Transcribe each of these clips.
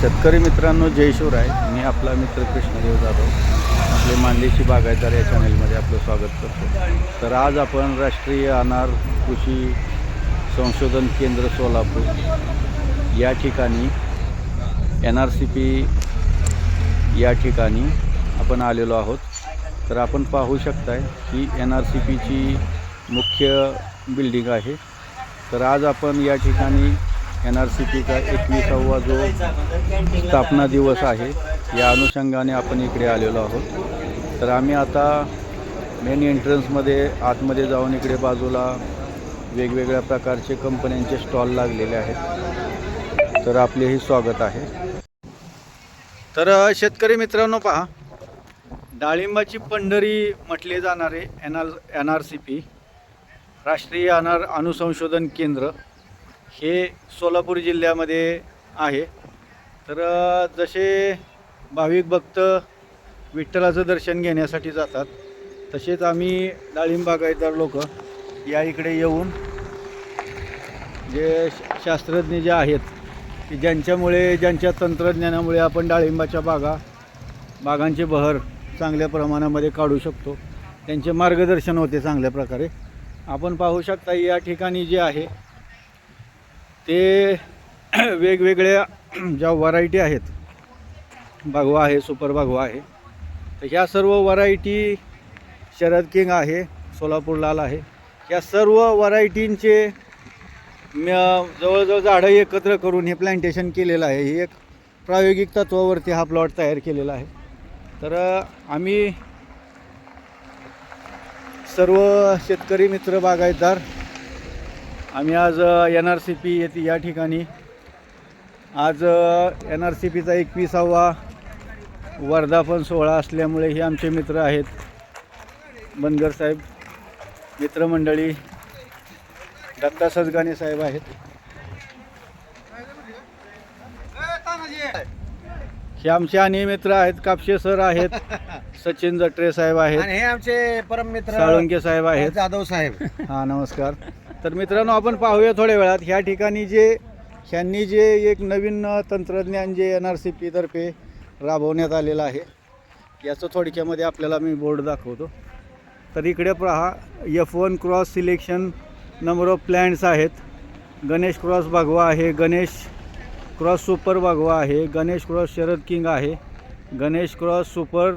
शेतकरी मित्रांनो जय शिवराय. मी आपला मित्र कृष्णदेव जाधव. आपले मांदेशी बागायतदार या चॅनलमध्ये आपलं स्वागत करतो. तर आज आपण राष्ट्रीय अनार कृषी संशोधन केंद्र सोलापूर या ठिकाणी एन आर सी पी या ठिकाणी आपण आलेलो आहोत. तर आपण पाहू शकताय ही एन आर सी पीची मुख्य बिल्डिंग आहे. तर आज आपण या ठिकाणी एन आर सी पीचा एकविसावा जो स्थापना दिवस आहे या अनुषंगाने आपण इकडे आलेलो आहोत. तर आम्ही आता मेन एंट्रन्समध्ये आतमध्ये जाऊन इकडे बाजूला वेगवेगळ्या प्रकारचे कंपन्यांचे स्टॉल लागलेले आहेत. तर आपलेही स्वागत आहे. तर शेतकरी मित्रांनो पहा डाळिंबाची पंढरी म्हटले जाणारे N R N R C P राष्ट्रीय अनार अनुसंशोधन केंद्र हे सोलापूर जिल्ह्यामध्ये आहे. तर जसे भाविक भक्त विठ्ठलाचं दर्शन घेण्यासाठी जातात तसेच आम्ही डाळिंब बागायतदार लोक या इकडे येऊन जे श- शास्त्रज्ञ जे आहेत की ज्यांच्यामुळे ज्यांच्या तंत्रज्ञानामुळे आपण डाळिंबाच्या बागा बागांचे बहर चांगल्या प्रमाणामध्ये काढू शकतो. त्यांचे मार्गदर्शन होते चांगल्या प्रकारे. आपण पाहू शकता या ठिकाणी जे आहे ते वेगवेगळ्या ज्या व्हरायटी आहेत भगवा आहे सुपर भगवा आहे तर ह्या सर्व व्हरायटी शरद किंग आहे सोलापूर लाल आहे. या सर्व व्हरायटींचे म- जवळजवळ झाडं एकत्र करून हे प्लांटेशन केलेलं आहे. ही एक प्रायोगिक तत्वावरती हा प्लॉट तयार केलेला आहे. तर आम्ही सर्व शेतकरी मित्र बागायतदार आम्ही आज एन आर सी पी येथे या ठिकाणी. आज एन आर सी पीचा एकविसावा वर्धापन सोहळा असल्यामुळे हे आमचे मित्र आहेत. बनगर साहेब मित्रमंडळी दत्ता सजगाने साहेब आहेत. हे आमचे आणि मित्र आहेत कापशे सर आहेत सचिन जटरे साहेब आहेत हे आमचे परम मित्र साळुंके साहेब आहेत. जाधव साहेब. हां नमस्कार. तर मित्रांनो आपण पाहूया थोड्या वेळात. ह्या ठिकाणी जे ह्यांनी जे एक नवीन तंत्रज्ञान जे एन आर सी पीतर्फे राबवण्यात आलेलं आहे याचं थोडक्यामध्ये आपल्याला मी बोर्ड दाखवतो. तर इकडे पहा F one cross selection number of plants आहेत. गणेश क्रॉस भगवा आहे गणेश क्रॉस सुपर भगवा आहे गणेश क्रॉस शरद किंग आहे गणेश क्रॉस सुपर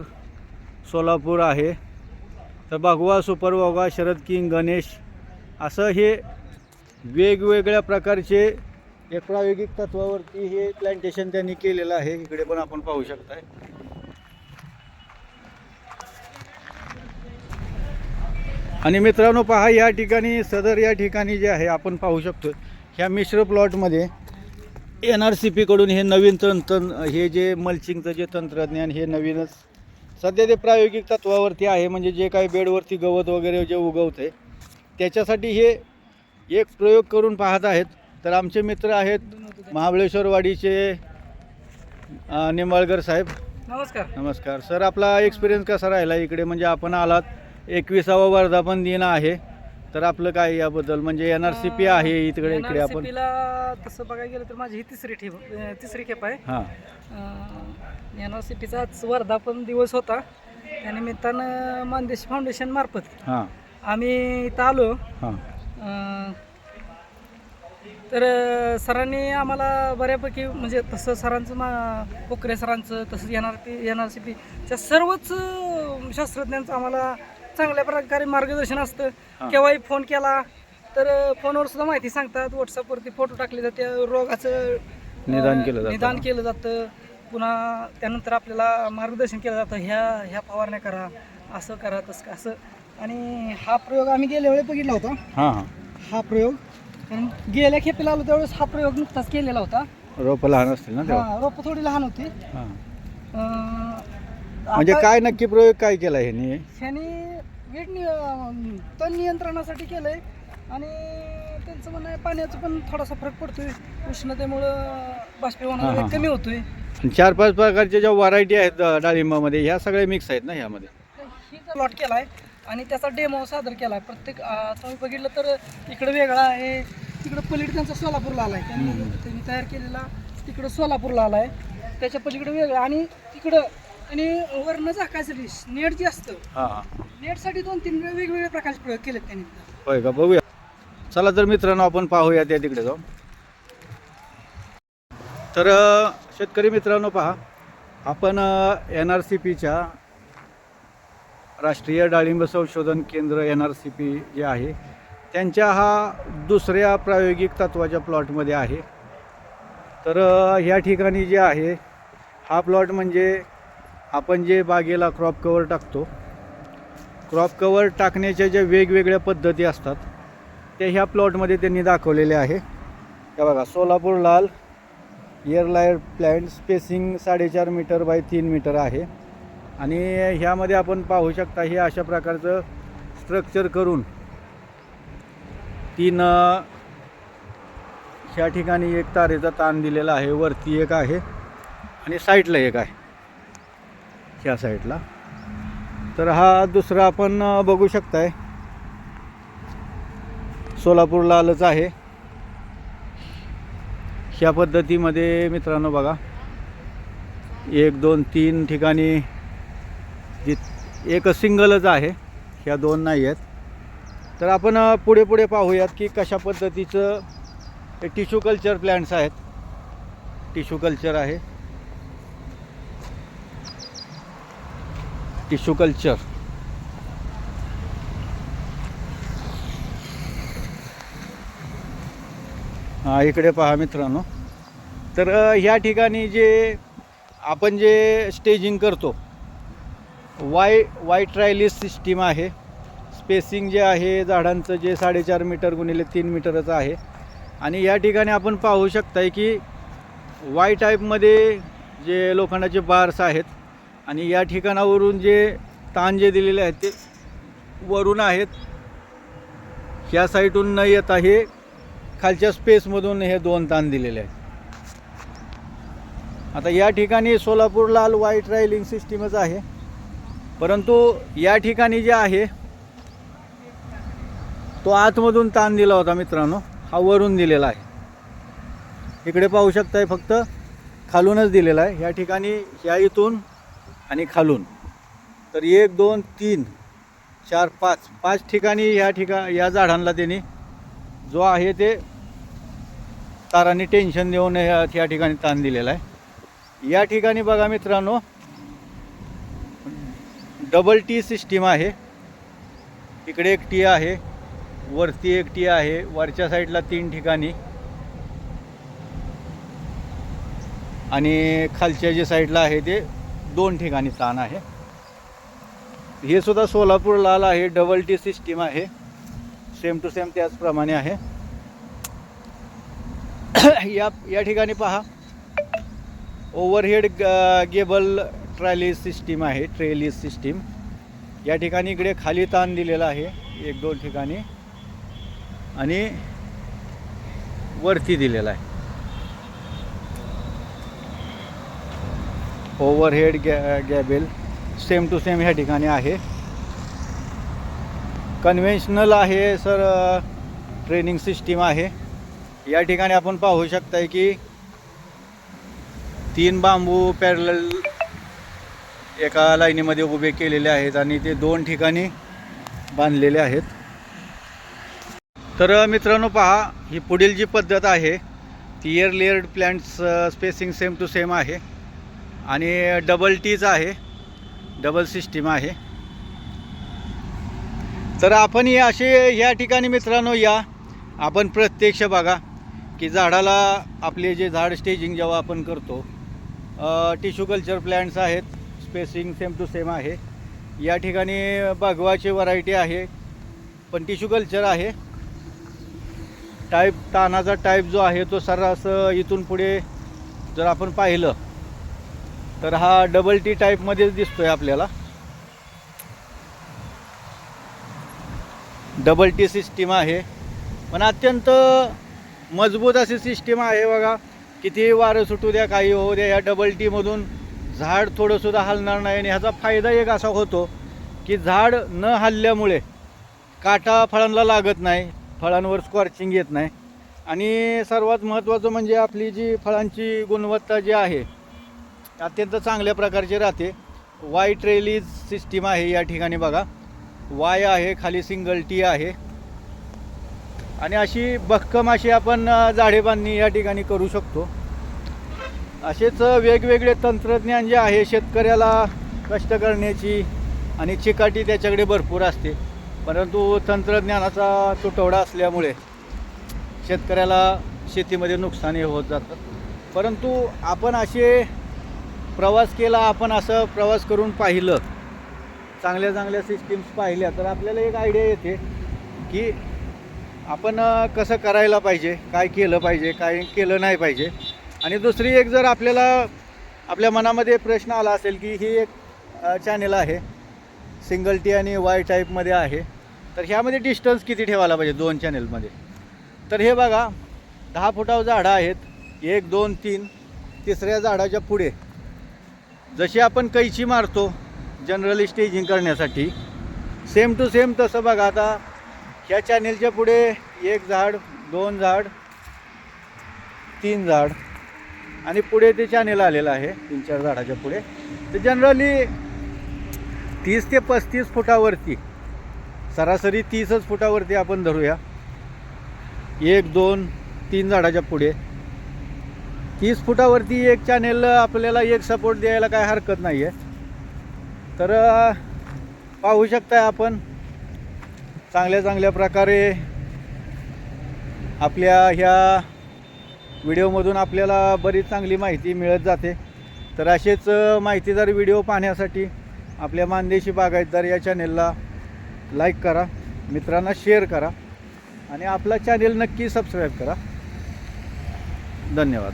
सोलापूर आहे. तर भगवा सुपर भगवा शरद किंग गणेश असं हे वेगवेगळ्या प्रकारचे एक प्रायोगिक तत्वावरती हे प्लांटेशन त्यांनी केलेलं आहे. इकडे पण आपण पाहू शकताय. आणि मित्रांनो पहा या ठिकाणी सदर या ठिकाणी जे आहे आपण पाहू शकतो ह्या मिश्र प्लॉटमध्ये एन आर सी पीकडून हे नवीन तंत्र हे जे मल्चिंगचं जे तंत्रज्ञान हे नवीनच सध्या ते प्रायोगिक तत्वावरती आहे. म्हणजे जे काही बेडवरती गवत वगैरे जे उगवते त्याच्यासाठी हे एक प्रयोग करून पाहत आहेत. तर आमचे मित्र आहेत महाबळेश्वरवाडीचे निंबाळकर साहेब. नमस्कार. नमस्कार. सर आपला एक्सपिरियन्स कसा राहिला इकडे? म्हणजे आपण आलात एकविसावा वर्धापन दिन आहे. तर आपलं काय याबद्दल? म्हणजे एन आर सी पी आहे इकडे इकडे आपण. तसं बघायला गेलं तर माझी ही तिसरी ठेप तिसरी खेप आहे. हां. एन आर सी पीचा आज वर्धापन दिवस होता. त्यानिमित्तानं मानदेश फाउंडेशन मार्फत हां. आम्ही इथं आलो. हां. अं, तर सरांनी आम्हाला बऱ्यापैकी म्हणजे तसं सरांचं मा कोकरे सरांचं तसंच N R P N R C पीच्या सर्वच अं, शास्त्रज्ञांचं आम्हाला चांगल्या प्रकारे मार्गदर्शन असतं. केव्हाही फोन केला तर अं, फोनवर सुद्धा माहिती सांगतात. व्हॉट्सअपवरती फोटो टाकले जाते. रोगाचं अं, निदान केलं जातं. निदान केलं जातं. पुन्हा त्यानंतर आपल्याला मार्गदर्शन केलं जातं. ह्या ह्या फवारण्या करा असं करा तसं असं आणि हा प्रयोग आम्ही गेल्या वेळी बघितला होता. हां हां. हा प्रयोग. कारण गेल्या खेपेला आलो त्यावेळेस हा प्रयोग नुकताच केलेला होता. रोपं लहान असतील ना तेव्हा? हा रोपं थोडी लहान होती. हां. अं, म्हणजे आता काय नक्की प्रयोग काय केला ह्यांनी? ह्यानी वीड नि अं, तण नियंत्रणासाठी केलंय. आणि त्यांचं म्हणणं आहे पाण्याचा पण थोडासा फरक पडतोय. उष्णतेमुळं बाष्पीभवन हा, हा, हा. कमी होतोय. चार पाच प्रकारच्या ज्या व्हरायटी आहेत अ, डाळिंबामध्ये ह्या सगळ्या मिक्स आहेत ना ह्यामध्ये? ही प्लॉट केलाय आणि त्याचा डेमो सादर केलाय. प्रत्येक अं, तुम्ही बघितलं तर इकडे वेगळा आहे. तिकडं पलीड त्यांचा सोलापूरला आलाय. त्यांनी त्यांनी तयार केलेला तिकडं सोलापूरला आलाय. त्याच्या पलीकडे वेगळं आणि तिकडं आणि वरनं झाकायसाठी नेट जे असतं नेटसाठी दोन तीन वेगवेगळे प्रकारचे प्रयोग केलेत त्यांनी. होय का? बघूया. चला तर मित्रांनो आपण पाहूया त्या तिकडे जाऊन. तर शेतकरी मित्रांनो पहा आपण एन आर सी पीच्या राष्ट्रीय डाळिंब संशोधन केंद्र एन आर सी पी जे आहे त्यांच्या हा दुसऱ्या प्रायोगिक तत्वाच्या प्लॉटमध्ये आहे. तर ह्या ठिकाणी जे आहे हा प्लॉट म्हणजे आपण जे बागेला क्रॉप कवर टाकतो क्रॉप कवर टाकण्याच्या ज्या वेगवेगळ्या पद्धती असतात त्या ह्या प्लॉटमध्ये त्यांनी दाखवलेल्या आहे. हे बघा सोलापूर लाल एअरलायर प्लॅन्ट स्पेसिंग साडेचार मीटर बाय तीन मीटर आहे. आणि ह्यामध्ये आपण पाहू शकता हे अशा प्रकारचं स्ट्रक्चर करून तीन ह्या ठिकाणी एक तारेचा ताण दिलेला आहे. वरती एक आहे आणि साईडला एक आहे. ह्या साईडला तर हा दुसरा आपण बघू शकताय. सोलापूरला आलंच आहे. ह्या पद्धतीमध्ये मित्रांनो बघा. एक दोन तीन ठिकाणी एक सिंगलच आहे. ह्या दोन नाही आहेत. तर आपण पुढे पुढे पाहूयात की कशा पद्धतीचं हे टिश्यू कल्चर प्लॅन्ट्स आहेत. टिश्यू कल्चर आहे. Tissue culture. हां इकडे पहा मित्रांनो. तर ह्या ठिकाणी जे आपण जे स्टेजिंग करतो वाय वाईट ट्रायलिस सिस्टीम आहे. स्पेसिंग जे आहे झाडांचं जे साडेचार मीटर गुणिले तीन मीटरच आहे. आणि या ठिकाणी आपण पाहू शकताय की वाय टाईपमध्ये जे लोखंडाचे बार्स आहेत आणि या ठिकाणावरून जे ताण जे दिलेले आहेत ते वरून आहेत. ह्या साईटहून न येता हे खालच्या स्पेसमधून हे दोन ताण दिलेले आहेत. आता या ठिकाणी सोलापूर लाल वाईट रायलिंग सिस्टीमच आहे. परंतु या ठिकाणी जे आहे तो आतमधून ताण दिला होता मित्रांनो. हा वरून दिलेला आहे. इकडे पाहू शकताय फक्त खालूनच दिलेला आहे. या ठिकाणी ह्या इथून आणि खालून. तर एक दोन तीन चार पाच. पाच ठिकाणी ह्या ठिका या झाडांना त्यांनी जो आहे ते तारांनी टेन्शन देऊन या या ठिकाणी ताण दिलेला आहे. या ठिकाणी बघा मित्रांनो डबल टी सिस्टीम आहे. इकडे एक टी आहे वरती एक टी आहे वरच्या साईडला तीन ठिकाणी. आणि खालच्या जे साईडला आहे ते दोन ठिकाणी ताण आहे. हे सुद्धा सोलापूर लाल आहे डबल टी सिस्टीम आहे. सेम टू सेम त्याचप्रमाणे आहे. या या ठिकाणी पहा. ओव्हरहेड गेबल ट्रॅलीस सिस्टीम आहे ट्रेलीस सिस्टीम. या ठिकाणी इकडे खाली ताण दिलेला आहे एक दोन ठिकाणी. आणि वरती दिलेला आहे. ओव्हरहेड गॅ गॅबेल सेम टू सेम ह्या ठिकाणी आहे. कन्व्हेन्शनल आहे सर ट्रेनिंग सिस्टीम आहे. या ठिकाणी आपण पाहू शकताय की तीन बांबू पॅरल एका लाईनीमध्ये उभे केलेले आहेत आणि ते दोन ठिकाणी बांधलेले आहेत. तर मित्रांनो पहा ही पुढील जी पद्धत आहे ती air layered plants spacing same to same आहे. आणि डबल टीच आहे डबल सिस्टीम आहे. तर आपण हे असे या ठिकाणी मित्रांनो या. आपण प्रत्यक्ष बघा की झाडाला आपले जे झाड स्टेजिंग जेव्हा आपण करतो टिश्यू कल्चर प्लॅन्ट्स आहेत स्पेसिंग सेम टू सेम आहे. या ठिकाणी बागवाची व्हरायटी आहे. पण टिश्यू कल्चर आहे. टाईप तानाचा टाईप जो आहे तो सर्रास इथून पुढे जर आपण पाहिलं तर हा डबल टी टाईपमध्येच दिसतोय आपल्याला. डबल टी सिस्टीम आहे. पण अत्यंत मजबूत अशी सिस्टीम आहे बघा. किती वारं सुटू द्या काही होऊ द्या या डबल टीमधून झाड थोडंसुद्धा हलणार नाही आणि ह्याचा फायदा एक असा होतो की झाड न हलल्यामुळे काटा फळांना लागत नाही फळांवर स्कॉर्चिंग येत नाही. आणि सर्वात महत्त्वाचं म्हणजे आपली जी फळांची गुणवत्ता जी आहे अत्यंत चांगल्या प्रकारची राहते. वाय ट्रेलीज सिस्टीम आहे या ठिकाणी बघा. वाय आहे खाली सिंगल टी आहे. आणि अशी भक्कम अशी आपण झाडे बांधणी या ठिकाणी करू शकतो. असेच वेगवेगळे तंत्रज्ञान जे आहे शेतकऱ्याला कष्ट करण्याची आणि चिकाटी त्याच्याकडे भरपूर असते. परंतु तंत्रज्ञानाचा तुटवडा असल्यामुळे शेतकऱ्याला शेतीमध्ये नुकसानही होत जातं. परंतु आपण असे प्रवास केला आपण असं प्रवास करून पाहिलं चांगल्या चांगल्या सिस्टीम्स पाहिल्या तर आपल्याला एक आयडिया येते की आपण कसं करायला पाहिजे काय केलं पाहिजे काय केलं नाही पाहिजे. आणि दुसरी एक जर आपल्याला आपल्या मनामध्ये प्रश्न आला असेल की ही एक चॅनेल आहे. सिंगल टी आणि वाय टाईपमध्ये आहे. तर ह्यामध्ये डिस्टन्स किती ठेवायला पाहिजे दोन चॅनेलमध्ये तर हे बघा दहा फुटावर झाडं आहेत. एक दोन तीन. तिसऱ्या झाडाच्या पुढे. जशी आपण कैची मारतो जनरली स्टेजिंग करण्यासाठी सेम टू सेम तसं बघा आता ह्या चॅनेलच्या पुढे एक झाड दोन झाड तीन झाड. आणि पुढे ते चॅनेल आलेलं आहे तीन चार झाडाच्या पुढे. तर जनरली तीस ते पस्तीस फुटावरती सरासरी तीसच फुटावरती आपण धरूया. एक दोन तीन झाडाच्या पुढे. तीस फुटावरती एक चॅनेल आपल्याला एक सपोर्ट द्यायला काय हरकत नाही आहे तर पाहू शकताय आपण चांगल्या चांगल्या प्रकारे आपल्या ह्या व्हिडिओमधून आपल्याला बरीच चांगली माहिती मिळत जाते. तर असेच माहितीदार व्हिडिओ पाहण्यासाठी आपल्या मानदेशी बागायतदार या चॅनेलला लाईक करा मित्रांना शेअर करा आणि आपला चॅनेल नक्की सबस्क्राईब करा. धन्यवाद.